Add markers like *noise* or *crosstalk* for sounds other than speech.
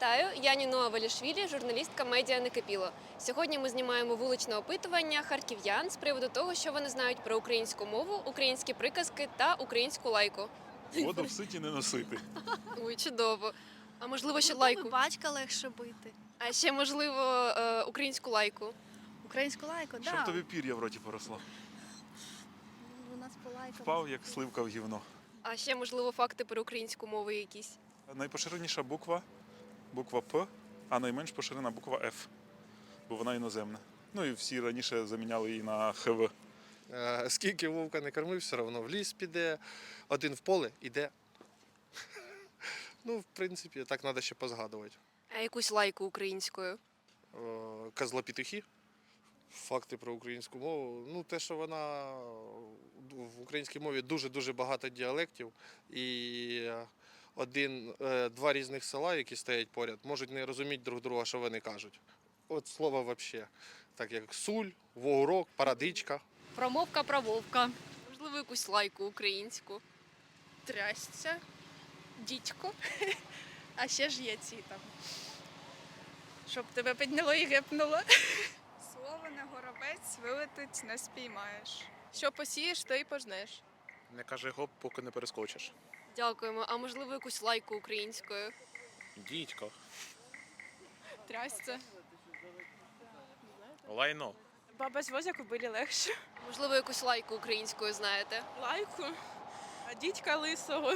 Вітаю, я Ніно Валішвілі, журналістка медіа Некипіло. Сьогодні ми знімаємо вуличне опитування харків'ян з приводу того, що вони знають про українську мову, українські приказки та українську лайку. Воду в ситі не носити. *laughs* Ой, чудово. А можливо, ще Лайку. лайку. Батька легше бити. А ще можливо е, українську лайку. Українську лайку, так. Щоб Да. тобі пір'я в роті поросло. У нас по лайкам. Впав, як сливка в гівно. А ще можливо факти про українську мову якісь. Найпоширеніша буква буква П, а найменш поширена буква Ф, бо вона іноземна. Ну і всі раніше заміняли її на ХВ. Е, Скільки вовка не кормив, все одно в ліс піде, один в поле іде. Ну, в принципі, так треба ще позгадувати. А якусь лайку українською. Е, Козлопітухи, факти про українську мову. Ну, те, що вона в українській мові дуже-дуже багато діалектів, і один, е, два різних села, які стоять поряд, можуть не розуміти друг друга, що вони кажуть. От слово взагалі. Так як суль, вогурок, парадичка. Промовка про вовка. Можливо, якусь лайку українську. Трясця, дідько. А ще ж є ці там. Щоб тебе підняло і гепнуло. Слово на горобець вилетить не спіймаєш. Що посієш, то й пожнеш. Не кажи гоп, поки не перескочиш. Дякуємо. А можливо, якусь лайку українською. Дідько. Трясця. Лайно. Баба з возику були легше. Можливо, якусь лайку українською знаєте. Лайку. А дідька лисого.